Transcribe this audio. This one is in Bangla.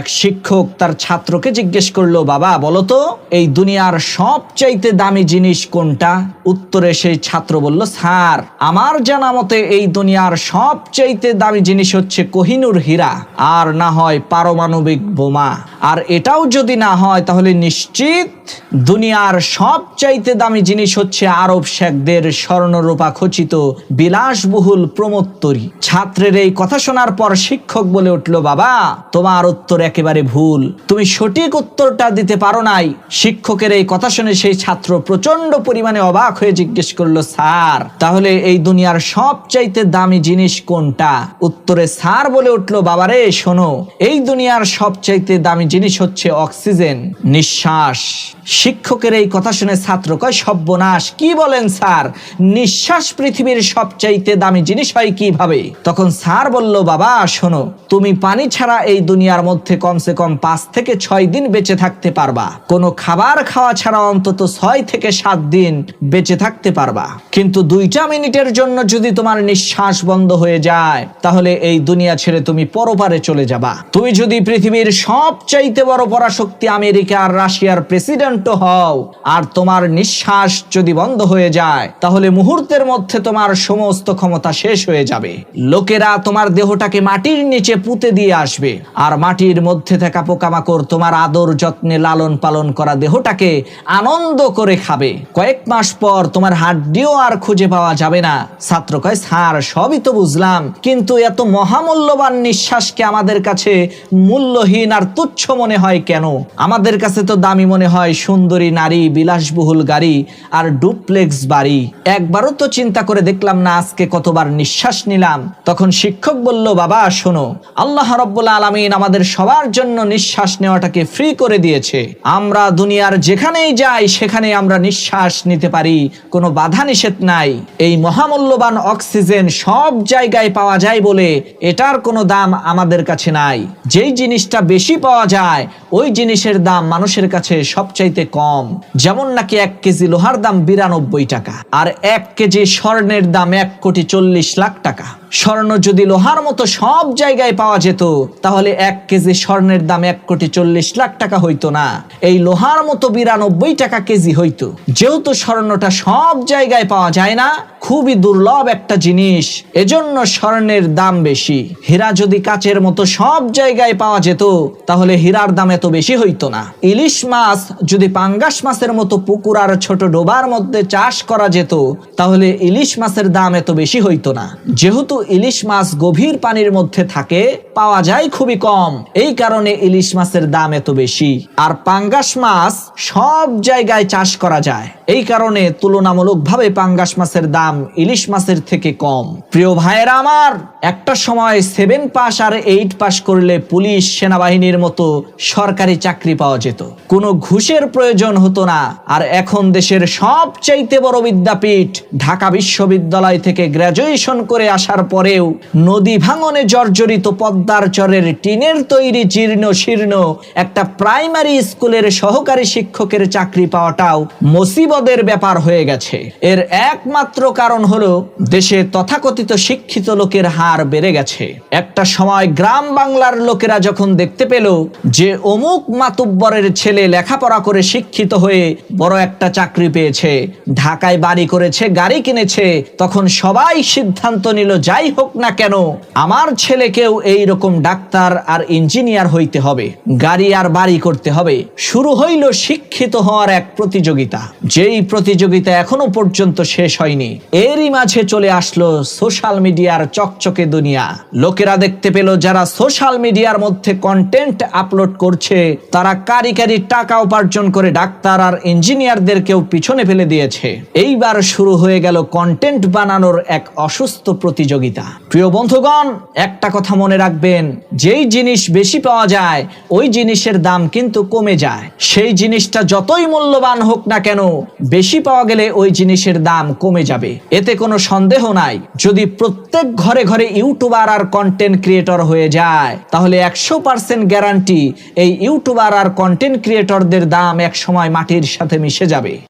এক শিক্ষক তার ছাত্রকে জিজ্ঞেস করল, বাবা বলো তো এই দুনিয়ার সবচাইতে দামি জিনিস কোনটা? উত্তরে সেই ছাত্র বলল, স্যার, আমার জানা মতে এই দুনিয়ার সবচাইতে দামি জিনিস হচ্ছে কোহিনুর হীরা, আর না হয় পারমাণবিক বোমা। আর এটাও যদি না হয়, তাহলে নিশ্চিত দুনিয়ার সবচাইতে দামি জিনিস হচ্ছে আরব শেখদের স্বর্ণরূপা খচিত বিলাসবহুল প্রমোত্তরী। ছাত্রের এই কথা শোনার পর শিক্ষক বলে উঠল, বাবা, তোমার উত্তর একেবারে ভুল। তুমি সঠিক উত্তরটা দিতে পারো নাই। শিক্ষকের এই কথা শুনে সেই ছাত্র প্রচণ্ড পরিমাণে অবাক হয়ে জিজ্ঞেস করল, স্যার, তাহলে এই দুনিয়ার সবচাইতে দামি জিনিস কোনটা? উত্তরে, স্যার, বলে উঠল, বাবারে, শোনো, এই দুনিয়ার সবচাইতে দামি জিনিস হচ্ছে অক্সিজেন। নিঃশ্বাস। শিক্ষকের এই কথা শুনে ছাত্র কয়, সব্যনাশ, কি বলেন, স্যার? নিঃশ্বাস পৃথিবীর সবচাইতে দামি জিনিস হয় কীভাবে? তখন স্যার বলল, বাবা, শোনো, তুমি পানি ছাড়া এই দুনিয়ার মধ্যে কমসে কম পাঁচ থেকে ছয় দিন বেঁচে থাকতে পারবা। কোনো খাবার খাওয়া ছাড়া অন্তত ছয় থেকে সাত দিন বেঁচে থাকতে পারবা। কিন্তু দুইটা মিনিটের জন্য যদি তোমার নিঃশ্বাস বন্ধ হয়ে যায়, তাহলে এই দুনিয়া ছেড়ে তুমি পরপারে চলে যাবা। তুমি যদি পৃথিবীর সবচাইতে বড় পরাশক্তি আমেরিকা আর রাশিয়ার প্রেসিডেন্টও হও, আর তোমার নিঃশ্বাস যদি বন্ধ হয়ে যায়, তাহলে মুহূর্তের মধ্যে তোমার সমস্ত ক্ষমতা শেষ হয়ে যাবে। লোকেরা তোমার দেহটাকে মাটির নিচে পুঁতে দিয়ে আসবে, আর মাটির মধ্যে থাকা পোকামাকড় তোমার আদর যত্নে লালন পালন করা দেহটাকে আনন্দ করে খাবে। কয়েক মাস পর তোমার হাড্ডিও আর খুঁজে পাওয়া যাবে না। ছাত্র কয়, স্যার, সবই তো বুঝলাম। কিন্তু এত মহামূল্যবান নিঃশ্বাসকে আমাদের কাছে মূল্যহীন আর তুচ্ছ মনে হয় কেন? আমাদের কাছে তো দামি মনে হয় সুন্দরী নারী, বিলাসবহুল গাড়ি আর ডুপ্লেক্স বাড়ি। একবারও তো চিন্তা করে দেখলাম না আজকে কতবার নিঃশ্বাস নিলাম। তখন শিক্ষক বলল, বাবা, শোনো, আল্লাহ রব্বুল আলমিন আমাদের সবার জন্য নিঃশ্বাস নেওয়াটাকে ফ্রি করে দিয়েছে। আমরা দুনিয়ার যেখানেই যাই সেখানে আমরা নিঃশ্বাস নিতে পারি। কোনো বাধা নিষেধ নাই। এই মহামূল্যবান অক্সিজেন সব জায়গায় পাওয়া যায় বলে এটার কোনো দাম আমাদের কাছে নাই। যেই জিনিসটা বেশি পাওয়া যায়, ওই জিনিসের দাম মানুষের কাছে সবচাইতে কম। যেমন নাকি এক কেজি লোহার দাম বিরানব্বই টাকা, আর এক কেজি স্বর্ণের দাম এক কোটি চল্লিশ লাখ টাকা। স্বর্ণ যদি লোহার মতো সব জায়গায় পাওয়া যেত, তাহলে এক কেজি স্বর্ণের দাম এক কোটি চল্লিশ লাখ টাকা হইতো না। এই লোহার মতো বিরানব্বই টাকা কেজি হইতো। যেহেতু স্বর্ণটা সব জায়গায় পাওয়া যায় না, খুবই দুর্লভ একটা জিনিস। এজন্য স্বর্ণের দাম বেশি। হীরা যদি কাচের মতো সব জায়গায় পাওয়া যেত, তাহলে হীরার দাম এত বেশি হইতো না। ইলিশ মাছ যদি পাঙ্গাস মাছের মতো পুকুর আর ছোট ডোবার মধ্যে চাষ করা যেত, তাহলে ইলিশ মাছের দাম এত বেশি হইতো না। যেহেতু ইলিশ মাছ গভীর পানির মধ্যে থাকে, পাওয়া যায় খুবই কম। এই কারণে ইলিশ মাছের দাম এত বেশি। আর পাঙ্গাস মাছ সব জায়গায় চাষ করা যায়। এই কারণে তুলনামূলকভাবে পাঙ্গাস মাছের দাম ইলিশ মাছের থেকে কম। প্রিয় ভাইয়েরা আমার, একটা সময় সেভেন পাস আর এইট পাস করলে পুলিশ, সেনাবাহিনীর মতো সরকারি চাকরি পাওয়া যেত। কোনো ঘুষের প্রয়োজন হতো না। আর এখন দেশের সবচাইতে বড় বিদ্যাপীঠ ঢাকা বিশ্ববিদ্যালয় থেকে গ্র্যাজুয়েশন করে আসার পরেও নদী ভাঙনে জর্জরিত পদ্মার চরের টিনের তৈরি জীর্ণ শীর্ণ একটা প্রাইমারি স্কুলের সহকারী শিক্ষকের চাকরি পাওয়াটাও মুসিবদের ব্যাপার হয়ে গেছে। এর একমাত্র কারণ হলো, দেশে তথাকথিত শিক্ষিত লোকের হার বেড়ে গেছে। একটা সময় গ্রাম বাংলার লোকেরা যখন দেখতে পেল যে অমুক মাতুব্বরের ছেলে লেখাপড়া করে শিক্ষিত হয়ে বড় একটা চাকরি পেয়েছে, ঢাকায় বাড়ি করেছে, গাড়ি কিনেছে, তখন সবাই সিদ্ধান্ত নিল, যাই হোক না কেন, আমার ছেলেকেও এই রকম ডাক্তার আর ইঞ্জিনিয়ার হইতে হবে, গাড়ি আর বাড়ি করতে হবে। শুরু হইল শিক্ষিত হওয়ার এক প্রতিযোগিতা। যেই প্রতিযোগিতা এখনও পর্যন্ত শেষ হয়নি। এরই মাঝে চলে আসলো সোশ্যাল মিডিয়ার চকচকে দুনিয়া। লোকেরা দেখতে পেল যারা সোশ্যাল মিডিয়ার মধ্যে কন্টেন্ট আপলোড করছে, তারা কারি কারি টাকা উপার্জন করে ডাক্তার আর ইঞ্জিনিয়ারদেরকেও পিছনে ফেলে দিয়েছে। এইবার শুরু হয়ে গেল কন্টেন্ট বানানোর এক অসুস্থ প্রতিযোগিতা। প্রিয় বন্ধুগণ, একটা কথা মনে রাখবেন, যেই জিনিস বেশি পাওয়া যায়, ওই জিনিসের দাম কিন্তু কমে যায়। সেই জিনিসটা যতই মূল্যবান হোক না কেন বেশি পাওয়া গেলে ওই জিনিসের দাম কমে যাবে। এতে কোনো সন্দেহ নাই। যদি প্রত্যেক ঘরে ঘরে ইউটিউবার আর কন্টেন্ট ক্রিয়েটর হয়ে যায়, তাহলে একশো পার্সেন্ট গ্যারান্টি এই ইউটিউবার আর কন্টেন্ট ক্রিয়েটরদের দাম এক সময় মাটির সাথে মিশে যাবে।